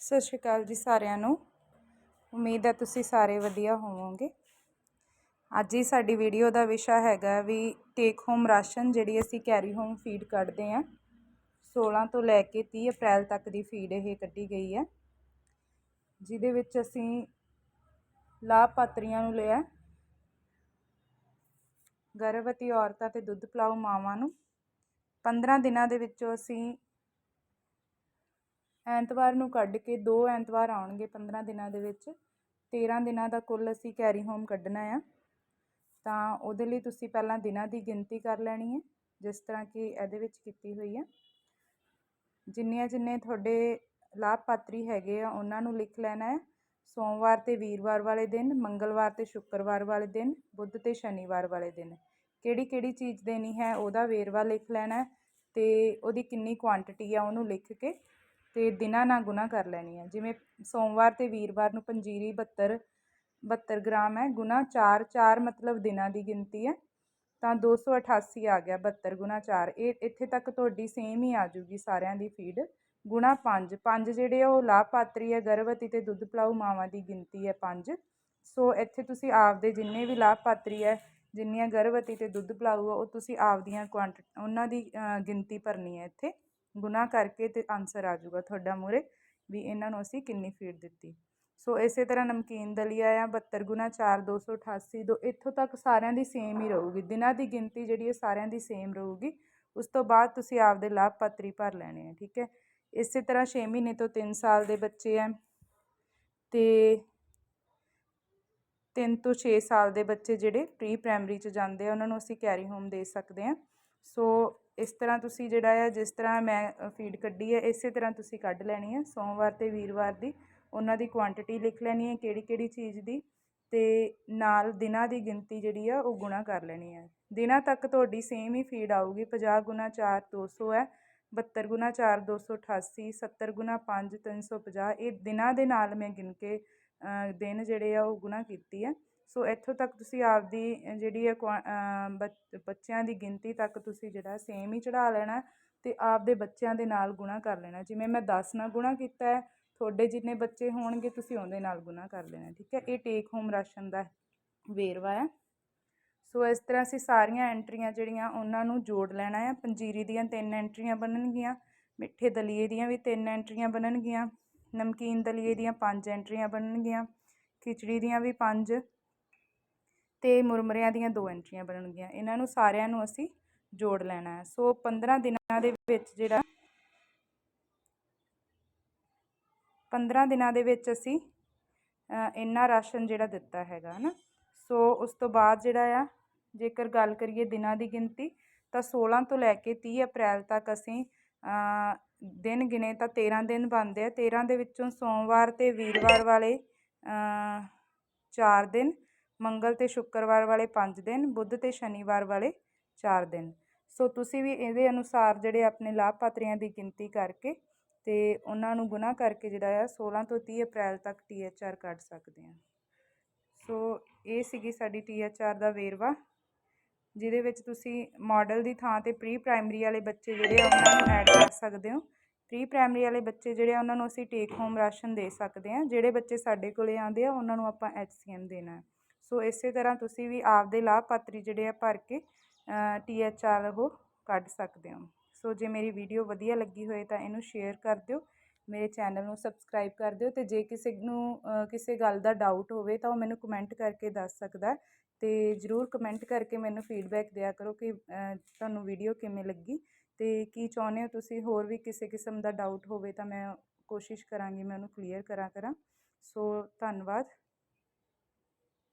ਸਤਿ ਸ਼੍ਰੀ ਅਕਾਲ ਜੀ ਸਾਰਿਆਂ ਨੂੰ। ਉਮੀਦ ਹੈ ਤੁਸੀਂ ਸਾਰੇ ਵਧੀਆ ਹੋਵੋਗੇ। ਅੱਜ ਹੀ ਸਾਡੀ ਵੀਡੀਓ ਦਾ ਵਿਸ਼ਾ ਹੈਗਾ ਵੀ ਟੇਕ ਹੋਮ ਰਾਸ਼ਨ ਜਿਹੜੀ ਅਸੀਂ ਕੈਰੀ ਹੋਮ ਫੀਡ ਕੱਢਦੇ ਆਂ 16 ਤੋਂ ਲੈ ਕੇ 30 ਅਪ੍ਰੈਲ ਤੱਕ ਦੀ ਫੀਡ ਇਹ ਕੱਢੀ ਗਈ ਹੈ। ਜਿਹਦੇ ਵਿੱਚ ਅਸੀਂ ਲਾਭਪਾਤਰੀਆਂ ਨੂੰ ਲਿਆ। ਗਰਭਵਤੀ ਔਰਤਾਂ ਤੇ ਦੁੱਧ ਪਿਲਾਊ ਮਾਵਾਂ ਨੂੰ। 15 ਦਿਨਾਂ ਦੇ ਵਿੱਚੋਂ ਅਸੀਂ ਐਤਵਾਰ ਨੂੰ ਕੱਢ ਕੇ ਦੋ ਐਤਵਾਰ ਆਉਣਗੇ 15 ਦਿਨਾਂ ਦੇ ਵਿੱਚ। 13 ਦਿਨਾਂ ਦਾ ਕੁੱਲ ਅਸੀਂ ਕੈਰੀ ਹੋਮ ਕੱਢਣਾ ਆ। ਤਾਂ ਉਹਦੇ ਲਈ ਤੁਸੀਂ ਪਹਿਲਾਂ ਦਿਨਾਂ ਦੀ ਗਿਣਤੀ ਕਰ ਲੈਣੀ ਹੈ ਜਿਸ ਤਰ੍ਹਾਂ ਕਿ ਇਹਦੇ ਵਿੱਚ ਕੀਤੀ ਹੋਈ ਹੈ ਜਿੰਨੀਆਂ ਜਿੰਨੇ ਤੁਹਾਡੇ ਲਾਭਪਾਤਰੀ ਹੈਗੇ ਆ, ਉਹਨਾਂ ਨੂੰ ਲਿਖ ਲੈਣਾ ਹੈ ਸੋਮਵਾਰ ਤੇ ਵੀਰਵਾਰ ਵਾਲੇ ਦਿਨ, ਮੰਗਲਵਾਰ ਤੇ ਸ਼ੁੱਕਰਵਾਰ ਵਾਲੇ ਦਿਨ, ਬੁੱਧ ਤੇ ਸ਼ਨੀਵਾਰ ਵਾਲੇ ਦਿਨ। ਕਿਹੜੀ ਕਿਹੜੀ ਚੀਜ਼ ਦੇਣੀ ਹੈ, ਉਹਦਾ ਵੇਰਵਾ ਲਿਖ ਲੈਣਾ ਤੇ ਉਹਦੀ ਕਿੰਨੀ ਕੁਆਂਟੀਟੀ ਆ ਉਹਨੂੰ ਲਿਖ ਕੇ ਅਤੇ ਦਿਨਾਂ ਨਾਲ ਗੁਣਾ ਕਰ ਲੈਣੀ ਹੈ ਜਿਵੇਂ ਸੋਮਵਾਰ ਅਤੇ ਵੀਰਵਾਰ ਨੂੰ ਪੰਜੀਰੀ 72 72 ਗ੍ਰਾਮ ਹੈ। ਗੁਣਾ 4 4 ਮਤਲਬ ਦਿਨਾਂ ਦੀ ਗਿਣਤੀ ਹੈ। ਤਾਂ 288 ਆ ਗਿਆ 72 ਗੁਣਾ ਚਾਰ। ਇਹ ਇੱਥੇ ਤੱਕ ਤੁਹਾਡੀ ਸੇਮ ਹੀ ਆ ਜੂਗੀ ਸਾਰਿਆਂ ਦੀ ਫੀਡ ਗੁਣਾ 5 5 ਜਿਹੜੇ ਆ, ਉਹ ਲਾਭਪਾਤਰੀ ਹੈ। ਗਰਭਵਤੀ ਅਤੇ ਦੁੱਧ ਪਿਲਾਊ ਮਾਵਾਂ ਦੀ ਗਿਣਤੀ ਹੈ ਪੰਜ। ਸੋ ਇੱਥੇ ਤੁਸੀਂ ਆਪਦੇ ਜਿੰਨੇ ਵੀ ਲਾਭਪਾਤਰੀ ਹੈ, ਜਿੰਨੀਆਂ ਗਰਭਵਤੀ ਤੇ ਦੁੱਧ ਪਿਲਾਊ ਆ ਉਹ ਤੁਸੀਂ ਆਪਦੀਆਂ ਕੁਆਂਟ ਉਹਨਾਂ ਦੀ ਗਿਣਤੀ ਭਰਨੀ ਹੈ ਇੱਥੇ। ਗੁਣਾ ਕਰਕੇ ਤੇ ਆਨਸਰ ਆ ਜਾਊਗਾ ਤੁਹਾਡਾ ਮੂਰੇ ਵੀ ਇਹਨਾਂ ਨੂੰ ਅਸੀਂ ਕਿੰਨੀ ਫੀਡ ਦਿੱਤੀ। ਸੋ ਇਸੇ ਤਰ੍ਹਾਂ ਨਮਕੀਨ ਦਲੀਆ ਆ 72 ਗੁਣਾ 4 288 ਦੋ, ਇੱਥੋਂ ਤੱਕ ਸਾਰਿਆਂ ਦੀ ਸੇਮ ਹੀ ਰਹੂਗੀ। ਦਿਨਾਂ ਦੀ ਗਿਣਤੀ ਜਿਹੜੀ ਹੈ ਸਾਰਿਆਂ ਦੀ ਸੇਮ ਰਹੂਗੀ। ਉਸ ਤੋਂ ਬਾਅਦ ਤੁਸੀਂ ਆਪਦੇ ਲਾਭਪਾਤਰੀ ਭਰ ਲੈਣੇ ਆ, ਠੀਕ ਹੈ? ਇਸੇ ਤਰ੍ਹਾਂ 6 ਮਹੀਨੇ ਤੋਂ 3 ਸਾਲ ਦੇ ਬੱਚੇ ਆ ਤੇ 3 ਤੋਂ 6 ਸਾਲ ਦੇ ਬੱਚੇ ਜਿਹੜੇ ਪ੍ਰੀ ਪ੍ਰਾਇਮਰੀ ਚ ਜਾਂਦੇ ਆ, ਉਹਨਾਂ ਨੂੰ ਅਸੀਂ ਕੈਰੀ ਹੋਮ ਦੇ ਸਕਦੇ ਆ। ਸੋ ਇਸ ਤਰ੍ਹਾਂ ਤੁਸੀਂ ਜਿਹੜਾ ਆ, ਜਿਸ ਤਰ੍ਹਾਂ ਮੈਂ ਫੀਡ ਕੱਢੀ ਹੈ, ਇਸੇ ਤਰ੍ਹਾਂ ਤੁਸੀਂ ਕੱਢ ਲੈਣੀ ਹੈ। ਸੋਮਵਾਰ ਤੇ ਵੀਰਵਾਰ ਦੀ ਉਹਨਾਂ ਦੀ ਕੁਆਂਟੀਟੀ ਲਿਖ ਲੈਣੀ ਹੈ ਕਿਹੜੀ ਕਿਹੜੀ ਚੀਜ਼ ਦੀ ਤੇ ਨਾਲ ਦਿਨਾਂ ਦੀ ਗਿਣਤੀ ਜਿਹੜੀ ਆ, ਉਹ ਗੁਣਾ ਕਰ ਲੈਣੀ ਹੈ। ਦਿਨਾਂ ਤੱਕ ਤੁਹਾਡੀ ਸੇਮ ਹੀ ਫੀਡ ਆਊਗੀ 50 ਗੁਣਾ 4 200 ਹੈ 72 ਗੁਣਾ 4 288 70 ਗੁਣਾ 5 350 ਇਹ ਦਿਨਾਂ ਦੇ ਨਾਲ ਮੈਂ ਗਿਣ ਕੇ ਦਿਨ ਜਿਹੜੇ ਆ, ਉਹ ਗੁਣਾ ਕੀਤੀ ਹੈ। ਸੋ ਇੱਥੋਂ ਤੱਕ ਤੁਸੀਂ ਆਪਦੀ ਜਿਹੜੀ ਹੈ ਬੱਚਿਆਂ ਦੀ ਗਿਣਤੀ ਤੱਕ ਤੁਸੀਂ ਜਿਹੜਾ ਸੇਮ ਹੀ ਚੜਾ ਲੈਣਾ ਤੇ ਆਪਦੇ ਬੱਚਿਆਂ ਦੇ ਨਾਲ ਗੁਣਾ ਕਰ ਲੈਣਾ। ਜਿਵੇਂ ਮੈਂ 10 ਨਾਲ ਗੁਣਾ ਕੀਤਾ ਹੈ, ਤੁਹਾਡੇ ਜਿੰਨੇ ਬੱਚੇ ਹੋਣਗੇ ਤੁਸੀਂ ਉਹਦੇ ਨਾਲ ਗੁਣਾ ਕਰ ਲੈਣਾ, ਠੀਕ ਹੈ? ਇਹ ਟੇਕ ਹੋਮ ਰਾਸ਼ਨ ਦਾ ਵੇਰਵਾ ਹੈ। ਸੋ ਇਸ ਤਰ੍ਹਾਂ ਅਸੀਂ ਸਾਰੀਆਂ ਐਂਟਰੀਆਂ ਜਿਹੜੀਆਂ ਉਹਨਾਂ ਨੂੰ ਜੋੜ ਲੈਣਾ ਹੈ। ਪੰਜੀਰੀ ਦੀਆਂ ਤਿੰਨ ਐਂਟਰੀਆਂ ਬਣਨਗੀਆਂ, ਮਿੱਠੇ ਦਲੀਏ ਦੀਆਂ ਵੀ ਤਿੰਨ ਐਂਟਰੀਆਂ ਬਣਨਗੀਆਂ, ਨਮਕੀਨ ਦਲੀਏ ਦੀਆਂ ਪੰਜ ਐਂਟਰੀਆਂ ਬਣਨਗੀਆਂ, ਖਿਚੜੀ ਦੀਆਂ ਵੀ ਪੰਜ ਅਤੇ ਮੁਰਮਰਿਆਂ ਦੀਆਂ ਦੋ ਐਂਟਰੀਆਂ ਬਣਨਗੀਆਂ। ਇਹਨਾਂ ਨੂੰ ਸਾਰਿਆਂ ਨੂੰ ਅਸੀਂ ਜੋੜ ਲੈਣਾ ਹੈ। ਸੋ 15 ਦਿਨਾਂ ਦੇ ਵਿੱਚ ਜਿਹੜਾ 15 ਦਿਨਾਂ ਦੇ ਵਿੱਚ ਅਸੀਂ ਇੰਨਾ ਰਾਸ਼ਨ ਜਿਹੜਾ ਦਿੱਤਾ ਹੈਗਾ ਨਾ ਸੋ ਉਸ ਤੋਂ ਬਾਅਦ ਜਿਹੜਾ ਆ, ਜੇਕਰ ਗੱਲ ਕਰੀਏ ਦਿਨਾਂ ਦੀ ਗਿਣਤੀ, ਤਾਂ 16 ਤੋਂ ਲੈ ਕੇ 30 ਅਪ੍ਰੈਲ ਤੱਕ ਅਸੀਂ ਦਿਨ ਗਿਣੇ ਤਾਂ 13 ਦਿਨ ਬਣਦੇ ਆ। 13 ਦੇ ਵਿੱਚੋਂ ਸੋਮਵਾਰ ਤੇ ਵੀਰਵਾਰ ਵਾਲੇ 4 ਦਿਨ ਮੰਗਲ ਤੇ ਸ਼ੁੱਕਰਵਾਰ ਵਾਲੇ 5 ਦਿਨ, ਬੁੱਧ ਤੇ ਸ਼ਨੀਵਾਰ ਵਾਲੇ 4 ਦਿਨ। ਸੋ ਤੁਸੀਂ ਵੀ ਇਹਦੇ ਅਨੁਸਾਰ ਜਿਹੜੇ ਆਪਣੇ ਲਾਭਪਾਤਰੀਆਂ ਦੀ ਗਿਣਤੀ ਕਰਕੇ ਤੇ ਉਹਨਾਂ ਨੂੰ ਗੁਣਾ ਕਰਕੇ ਜਿਹੜਾ ਆ 16 ਤੋਂ 30 ਅਪ੍ਰੈਲ ਤੱਕ ਟੀਐਚਆਰ ਕੱਢ ਸਕਦੇ ਆ। ਸੋ ਇਹ ਸੀਗੀ ਸਾਡੀ ਟੀਐਚਆਰ ਦਾ ਵੇਰਵਾ, ਜਿਹਦੇ ਵਿੱਚ ਤੁਸੀਂ ਮਾਡਲ ਦੀ ਥਾਂ ਤੇ ਪ੍ਰੀ ਪ੍ਰਾਇਮਰੀ ਵਾਲੇ ਬੱਚੇ ਜਿਹੜੇ ਆ ਉਹਨਾਂ ਨੂੰ ਐਡ ਕਰ ਸਕਦੇ ਹੋ। ਪ੍ਰੀ ਪ੍ਰਾਇਮਰੀ ਵਾਲੇ ਬੱਚੇ ਜਿਹੜੇ ਆ ਉਹਨਾਂ ਨੂੰ ਅਸੀਂ ਟੇਕ ਹੋਮ ਰਾਸ਼ਨ ਦੇ ਸਕਦੇ ਆ, ਜਿਹੜੇ ਬੱਚੇ ਸਾਡੇ ਕੋਲੇ ਆਉਂਦੇ ਆ, ਉਹਨਾਂ ਨੂੰ ਆਪਾਂ ਐਚਸੀਐਮ ਦੇਣਾ। ਸੋ ਇਸੇ ਤਰ੍ਹਾਂ ਤੁਸੀਂ ਵੀ ਆਪਦੇ ਲਾਭਪਾਤਰੀ ਜਿਹੜੇ ਆ ਭਰ ਕੇ ਟੀ ਟੀਐਚਆਰ ਉਹ ਕੱਢ ਸਕਦੇ ਹੋ। ਸੋ ਜੇ ਮੇਰੀ ਵੀਡੀਓ ਵਧੀਆ ਲੱਗੀ ਹੋਏ ਤਾਂ ਇਹਨੂੰ ਸ਼ੇਅਰ ਕਰ ਦਿਓ, ਮੇਰੇ ਚੈਨਲ ਨੂੰ ਸਬਸਕ੍ਰਾਈਬ ਕਰ ਦਿਓ ਤੇ ਜੇ ਕਿਸੇ ਨੂੰ ਕਿਸੇ ਗੱਲ ਦਾ ਡਾਊਟ ਹੋਵੇ ਤਾਂ ਉਹ ਮੈਨੂੰ ਕਮੈਂਟ ਕਰਕੇ ਦੱਸ ਸਕਦਾ ਤੇ ਜਰੂਰ ਕਮੈਂਟ ਕਰਕੇ ਮੈਨੂੰ ਫੀਡਬੈਕ ਦਿਆ ਕਰੋ ਕਿ ਤੁਹਾਨੂੰ ਵੀਡੀਓ ਕਿਵੇਂ ਲੱਗੀ ਤੇ ਕੀ ਚਾਹੁੰਦੇ ਹੋ ਤੁਸੀਂ, ਹੋਰ ਵੀ ਕਿਸੇ ਕਿਸਮ ਦਾ ਡਾਊਟ ਹੋਵੇ ਤਾਂ ਮੈਂ ਕੋਸ਼ਿਸ਼ ਕਰਾਂਗੀ ਮੈਂ ਉਹਨੂੰ ਕਲੀਅਰ ਕਰਾਂ ਕਰਾਂ ਸੋ ਧੰਨਵਾਦ।